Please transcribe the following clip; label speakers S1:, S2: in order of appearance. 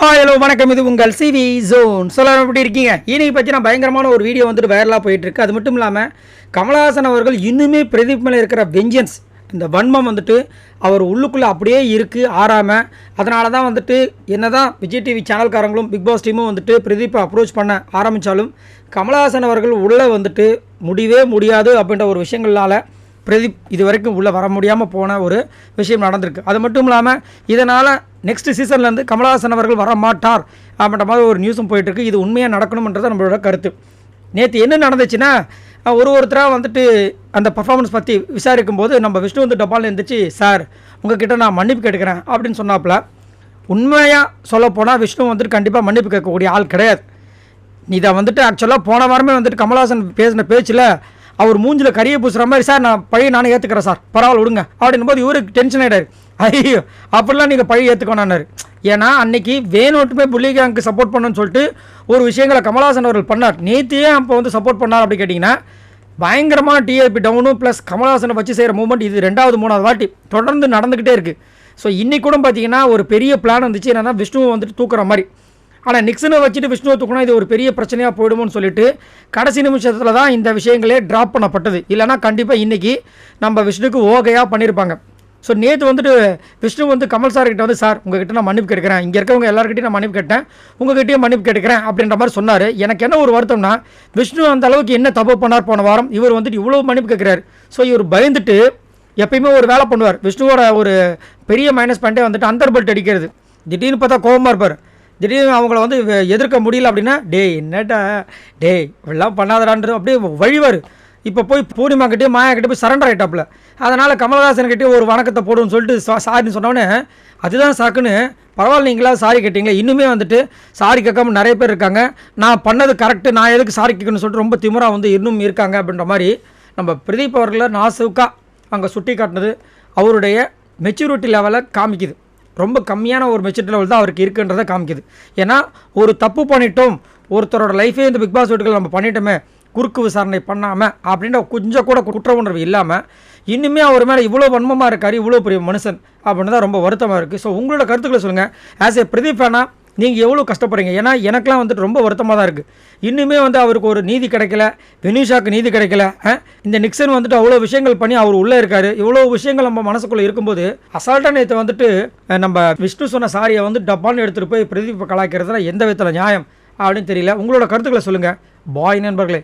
S1: Hi hello வணக்கம். இது உங்கள் சிவி ஜோன் சொல்ல எப்படி இருக்கீங்க? இன்னைக்கு பற்றின பயங்கரமான ஒரு வீடியோ வந்துட்டு வைரலாக போயிட்டுருக்கு. அது மட்டும் இல்லாமல் கமலஹாசன் அவர்கள் இன்னுமே பிரதீப் மேலே இருக்கிற வெஞ்சன்ஸ் இந்த வன்மம் வந்துட்டு அவர் உள்ளுக்குள்ளே அப்படியே இருக்குது ஆறாமல் அதனால தான் வந்துட்டு என்ன தான் விஜய் டிவி சேனல்காரங்களும் பிக் பாஸ் டீமும் வந்துட்டு பிரதீப்பை அப்ரோச் பண்ண ஆரம்பித்தாலும் கமலஹாசன் அவர்கள் உள்ளே வந்துட்டு முடியவே முடியாது அப்படின்ற ஒரு விஷயங்களால் பிரதீப் இது வரைக்கும் உள்ளே வர முடியாமல் போன ஒரு விஷயம் நடந்திருக்கு. அது மட்டும் இல்லாமல் இதனால் நெக்ஸ்ட் சீசன்லேருந்து கமலஹாசன் அவர்கள் வர மாட்டார் அப்படின்ற மாதிரி ஒரு நியூஸும் போயிட்டுருக்கு இது உண்மையாக நடக்கணுன்றது நம்மளோட கருத்து. நேற்று என்ன நடந்துச்சுன்னா ஒரு ஒருத்தராக வந்துட்டு அந்த பர்ஃபார்மன்ஸ் பற்றி விசாரிக்கும் போது நம்ம விஷ்ணு வந்து டப்பால் இருந்துச்சு சார் உங்ககிட்ட நான் மன்னிப்பு கேட்டுக்கிறேன் அப்படின்னு சொன்னாப்புல உண்மையாக சொல்லப்போனால் விஷ்ணு வந்துட்டு கண்டிப்பாக மன்னிப்பு கேட்கக்கூடிய ஆள் கிடையாது. இதை வந்துட்டு ஆக்சுவலாக போன வாரமே வந்துட்டு கமல்ஹாசன் பேசின பேச்சில் அவர் மூஞ்சில் கரியை பூசுகிற மாதிரி சார் நான் பழைய நானே ஏற்றுக்கிறேன் சார். பரவாயில்ல விடுங்க. அப்படின்னும் போது இவருக்கு டென்ஷன் ஆகிடாரு ஐயோ அப்படிலாம் நீங்கள் பழைய ஏற்றுக்கணும்னாரு ஏன்னா அன்னைக்கு வேணுட்டுமே புள்ளிகாங்க்கு சப்போர்ட் பண்ணணும்னு சொல்லிட்டு ஒரு விஷயங்களை கமலஹாசன் அவர்கள் பண்ணார். நேத்தியே அப்போ வந்து சப்போர்ட் பண்ணார் அப்படி கேட்டிங்கன்னா பயங்கரமான டிஆர்பி டவுனும் ப்ளஸ் கமலாசனை வச்சு செய்கிற மூமெண்ட் இது ரெண்டாவது மூணாவது வாட்டி தொடர்ந்து நடந்துக்கிட்டே இருக்குது ஸோ இன்னைக்கு கூட பார்த்தீங்கன்னா ஒரு பெரிய பிளான் வந்துச்சு. என்னென்னா விஷ்ணுவை வந்துட்டு தூக்குற மாதிரி. ஆனால் நிக்சனை வச்சுட்டு விஷ்ணுவை தூக்கணும் இது ஒரு பெரிய பிரச்சனையாக போயிடுமோன்னு சொல்லிட்டு கடைசி நிமிஷத்தில் தான் இந்த விஷயங்களே ட்ராப் பண்ணப்பட்டது. இல்லைனா கண்டிப்பாக இன்றைக்கி நம்ம விஷ்ணுக்கு ஓகையாக பண்ணியிருப்பாங்க ஸோ நேற்று வந்துட்டு விஷ்ணு வந்து கமல் சார்கிட்ட வந்து சார் உங்ககிட்ட நான் மன்னிப்பு கேட்குறேன் இங்கே இருக்கவங்க எல்லாருக்கிட்டையும் நான் மன்னிப்பு கேட்டேன். உங்ககிட்டயும் மன்னிப்பு கேட்குறேன் அப்படின்ற மாதிரி சொன்னார். எனக்கு என்ன ஒரு வருத்தம்னா விஷ்ணு அந்த அளவுக்கு என்ன தப்பு பண்ணார் போன வாரம் இவர் வந்துட்டு இவ்வளோ மன்னிப்பு கேட்குறாரு. ஸோ இவர் பயந்துட்டு எப்பயுமே ஒரு வேலை பண்ணுவார். விஷ்ணுவோட ஒரு பெரிய மைனஸ் பாயிண்டே வந்துட்டு அந்தர் பெல்ட் அடிக்கிறது. திடீர்னு பார்த்தா கோபமாக இருப்பார். திடீர்னு அவங்கள வந்து எதிர்க்க முடியல அப்படின்னா டேய் என்னடா டேய் இப்படிலாம் பண்ணாதடான்றது அப்படியே வழிவார். இப்போ போய் பூர்ணிமாக்கிட்டே கிட்டே போய் சரண்டர் ஆகிட்டாப்புல அதனால் கமல்ஹாசன்கிட்டே ஒரு வணக்கத்தை போடுன்னு சொல்லிட்டு சா- சாரின்னு சொன்னோடனே அதுதான் சாக்குன்னு. பரவாயில்ல நீங்களா சாரி கேட்டீங்களே. இன்னுமே வந்துட்டு சாரி கேட்காம நிறைய பேர் இருக்காங்க. நான் பண்ணது கரெக்டு நான் எதுக்கு சாரி கேட்கணும்னு சொல்லிட்டு ரொம்ப திமுறாக வந்து இன்னும் இருக்காங்க. அப்படின்ற மாதிரி நம்ம பிரதீப் அவர்களை நாசுக்காக அங்கே சுட்டி காட்டினது அவருடைய மெச்சூரிட்டி லெவலை காமிக்குது. ரொம்ப கம்மியான ஒரு மெச்சூரிட்டி லெவல் தான் அவருக்கு இருக்குன்றதை காமிக்குது. ஏன்னா ஒரு தப்பு பண்ணிட்டோம் ஒருத்தரோட லைஃபே இந்த பிக் பாஸ் வீட்டுகள் நம்ம பண்ணிட்டோமே குறுக்கு விசாரணை பண்ணாமல் அப்படின்ற கொஞ்சம் கூட குற்ற உணர்வு இல்லாமல் இன்னுமே அவர் மேலே இவ்வளோ வன்மமாக இருக்கார் இவ்வளோ பெரிய மனுஷன் அப்படின்னு தான் ரொம்ப வருத்தமாக இருக்குது ஸோ உங்களோட கருத்துக்களை சொல்லுங்கள் ஆஸ் ஏ பிரதீப் ஃபேனாக நீங்கள் எவ்வளோ கஷ்டப்படுறீங்க? ஏன்னா எனக்கெலாம் வந்துட்டு ரொம்ப வருத்தமாக தான் இருக்குது இன்னுமே வந்து அவருக்கு ஒரு நீதி கிடைக்கல. வினிஷாக்கு நீதி கிடைக்கல. இந்த நிக்சன் வந்துட்டு அவ்வளோ விஷயங்கள் பண்ணி அவர் உள்ளே இருக்கார். இவ்வளோ விஷயங்கள் நம்ம மனசுக்குள்ளே இருக்கும்போது அசால்ட்டாக நேற்று வந்துட்டு நம்ம விஷ்ணு சொன்ன சாரியை வந்து டப்பான்னு எடுத்துகிட்டு போய் பிரதீப் கலாய்க்கிறதுல எந்த விதத்தில் நியாயம் அப்படின்னு தெரியல. உங்களோட கருத்துக்களை சொல்லுங்கள் பாய் நண்பர்களே.